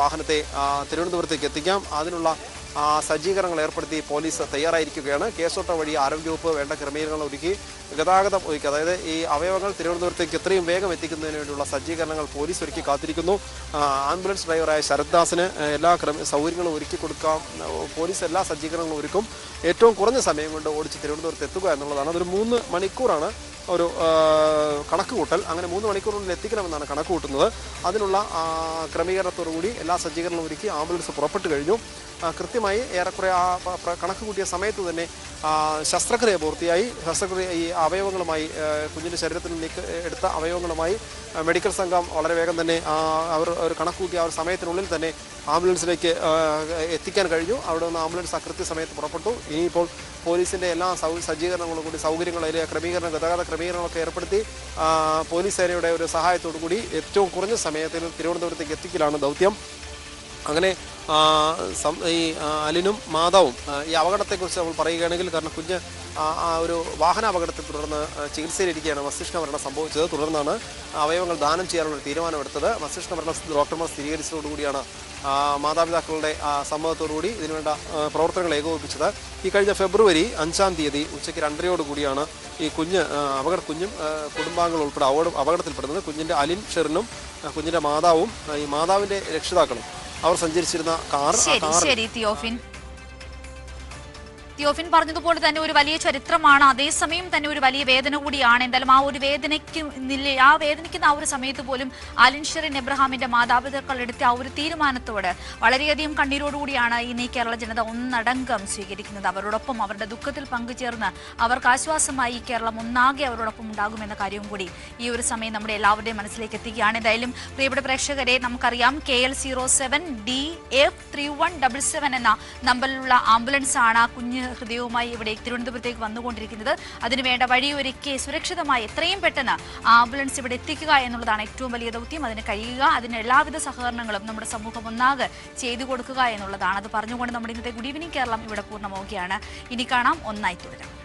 വാഹനത്തെ തിരുവനന്തപുരത്തേക്ക് എത്തിക്കാം. അതിനുള്ള സജ്ജീകരണങ്ങൾ ഏർപ്പെടുത്തി പോലീസ് തയ്യാറായിരിക്കുകയാണ്. കേസോട്ട വഴി ആരോഗ്യവകുപ്പ് വേണ്ട ക്രമീകരണങ്ങൾ ഒരുക്കി ഗതാഗതം ഒരുക്കി. അതായത് ഈ അവയവങ്ങൾ തിരുവനന്തപുരത്തേക്ക് എത്രയും വേഗം എത്തിക്കുന്നതിന് വേണ്ടിയുള്ള സജ്ജീകരണങ്ങൾ പോലീസ് ഒരുക്കി കാത്തിരിക്കുന്നു. ആംബുലൻസ് ഡ്രൈവറായ ശരത്ദാസിന് എല്ലാ ക്രമ സൗകര്യങ്ങളും ഒരുക്കി കൊടുക്കാം. പോലീസ് എല്ലാ സജ്ജീകരണങ്ങളും ഒരുക്കും. ഏറ്റവും കുറഞ്ഞ സമയം കൊണ്ട് ഓടിച്ച് തിരുവനന്തപുരത്ത് എത്തുക എന്നുള്ളതാണ്. അതൊരു മൂന്ന് മണിക്കൂറാണ് ഒരു കണക്ക് കൂട്ടൽ അങ്ങനെ മൂന്ന് മണിക്കൂറിനുള്ളിൽ എത്തിക്കണമെന്നാണ് കണക്ക് കൂട്ടുന്നത് അതിനുള്ള ക്രമീകരണത്തോടുകൂടി എല്ലാ സജ്ജീകരണവും ഒരുക്കി ആംബുലൻസ് പുറപ്പെട്ടു കഴിഞ്ഞു. കൃത്യമായി ഏറെക്കുറെ ആ കണക്ക് കൂട്ടിയ സമയത്ത് തന്നെ ശസ്ത്രക്രിയ പൂർത്തിയായി. ശസ്ത്രക്രിയ ഈ അവയവങ്ങളുമായി കുഞ്ഞിന്റെ ശരീരത്തിൽ നീക്ക എടുത്ത അവയവങ്ങളുമായി മെഡിക്കൽ സംഘം വളരെ വേഗം തന്നെ അവർ ഒരു കണക്ക് കൂട്ടിയ ആ ഒരു സമയത്തിനുള്ളിൽ തന്നെ ആംബുലൻസിലേക്ക് എത്തിക്കാൻ കഴിഞ്ഞു. അവിടെ നിന്ന് ആംബുലൻസ് ആ കൃത്യസമയത്ത് പുറപ്പെട്ടു. ഇനിയിപ്പോൾ പോലീസിന്റെ എല്ലാ സജ്ജീകരണങ്ങളും കൂടി സൗകര്യങ്ങൾ അതിലെ ക്രമീകരണ ഗതാഗത ക്രമീകരണങ്ങളൊക്കെ ഏർപ്പെടുത്തി പോലീസ് സേനയുടെ ഒരു സഹായത്തോടു കൂടി ഏറ്റവും കുറഞ്ഞ സമയത്തിൽ തിരുവനന്തപുരത്തേക്ക് എത്തിക്കലാണ് ദൗത്യം. അങ്ങനെ ഈ അലിനും മാതാവും ഈ അപകടത്തെക്കുറിച്ച് നമ്മൾ പറയുകയാണെങ്കിൽ കാരണം കുഞ്ഞ് ആ, ഒരു വാഹന വാഹനാപകടത്തെ തുടർന്ന് ചികിത്സയിലിരിക്കുകയാണ്. മസ്തിഷ്ക മരണം സംഭവിച്ചത്. തുടർന്നാണ് അവയവങ്ങൾ ദാനം ചെയ്യാനുള്ള തീരുമാനമെടുത്തത്. മസ്തിഷ്ക മരണം ഡോക്ടർമാർ സ്ഥിരീകരിച്ചതോടുകൂടിയാണ് മാതാപിതാക്കളുടെ സമ്മതത്തോടുകൂടി ഇതിനുവേണ്ട പ്രവർത്തനങ്ങൾ ഏകോപിപ്പിച്ചത്. ഈ കഴിഞ്ഞ ഫെബ്രുവരി അഞ്ചാം തീയതി ഉച്ചയ്ക്ക് രണ്ടരയോടുകൂടിയാണ് ഈ കുഞ്ഞ് അപകട കുഞ്ഞും കുടുംബാംഗങ്ങൾ ഉൾപ്പെടെ അപകടം അപകടത്തിൽപ്പെടുന്നത്. കുഞ്ഞിന്റെ അലിൻ ഷെറിനും കുഞ്ഞിന്റെ മാതാവും ഈ മാതാവിന്റെ രക്ഷിതാക്കളും. അവർ സഞ്ചരിച്ചിരുന്ന കാർ ശരി ശരി തിയോഫിൻ. തിയോഫിൻ പറഞ്ഞതുപോലെ തന്നെ ഒരു വലിയ ചരിത്രമാണ്. അതേസമയം തന്നെ ഒരു വലിയ വേദന കൂടിയാണ്. എന്തായാലും ആ ഒരു വേദനയ്ക്ക് ആ വേദനിക്കുന്ന ആ ഒരു സമയത്ത് പോലും അലിൻ ഷെറിൻ എബ്രഹാമിന്റെ മാതാപിതാക്കൾ എടുത്ത ആ ഒരു തീരുമാനത്തോട് വളരെയധികം കണ്ണീരോടുകൂടിയാണ് ഇന്ന് കേരള ജനത ഒന്നടങ്കം സ്വീകരിക്കുന്നത്. അവരോടൊപ്പം അവരുടെ ദുഃഖത്തിൽ പങ്കുചേർന്ന് അവർക്ക് ആശ്വാസമായി കേരളം ഒന്നാകെ അവരോടൊപ്പം ഉണ്ടാകുമെന്ന കാര്യവും കൂടി ഈ ഒരു സമയം നമ്മുടെ എല്ലാവരുടെയും മനസ്സിലേക്ക് എത്തിക്കുകയാണ്. എന്തായാലും പ്രിയപ്പെട്ട പ്രേക്ഷകരെ നമുക്കറിയാം K L zero seven D F three one double seven എന്ന നമ്പറിലുള്ള ആംബുലൻസ് ആണ് കുഞ്ഞ് ഹൃദയവുമായി ഇവിടെ തിരുവനന്തപുരത്തേക്ക് വന്നുകൊണ്ടിരിക്കുന്നത്. അതിനുവേണ്ട വഴിയൊരുക്കി സുരക്ഷിതമായി എത്രയും പെട്ടെന്ന് ആംബുലൻസ് ഇവിടെ എത്തിക്കുക എന്നുള്ളതാണ് ഏറ്റവും വലിയ ദൗത്യം. അതിന് കഴിയുക അതിന് എല്ലാവിധ സഹകരണങ്ങളും നമ്മുടെ സമൂഹം ഒന്നാകെ ചെയ്തു കൊടുക്കുക എന്നുള്ളതാണ്. അത് പറഞ്ഞുകൊണ്ട് നമ്മുടെ ഇന്നത്തെ ഗുഡ് ഈവനിങ് കേരളം ഇവിടെ പൂർണമാവുകയാണ്. ഇനി കാണാം ഒന്നായി തുടരാം.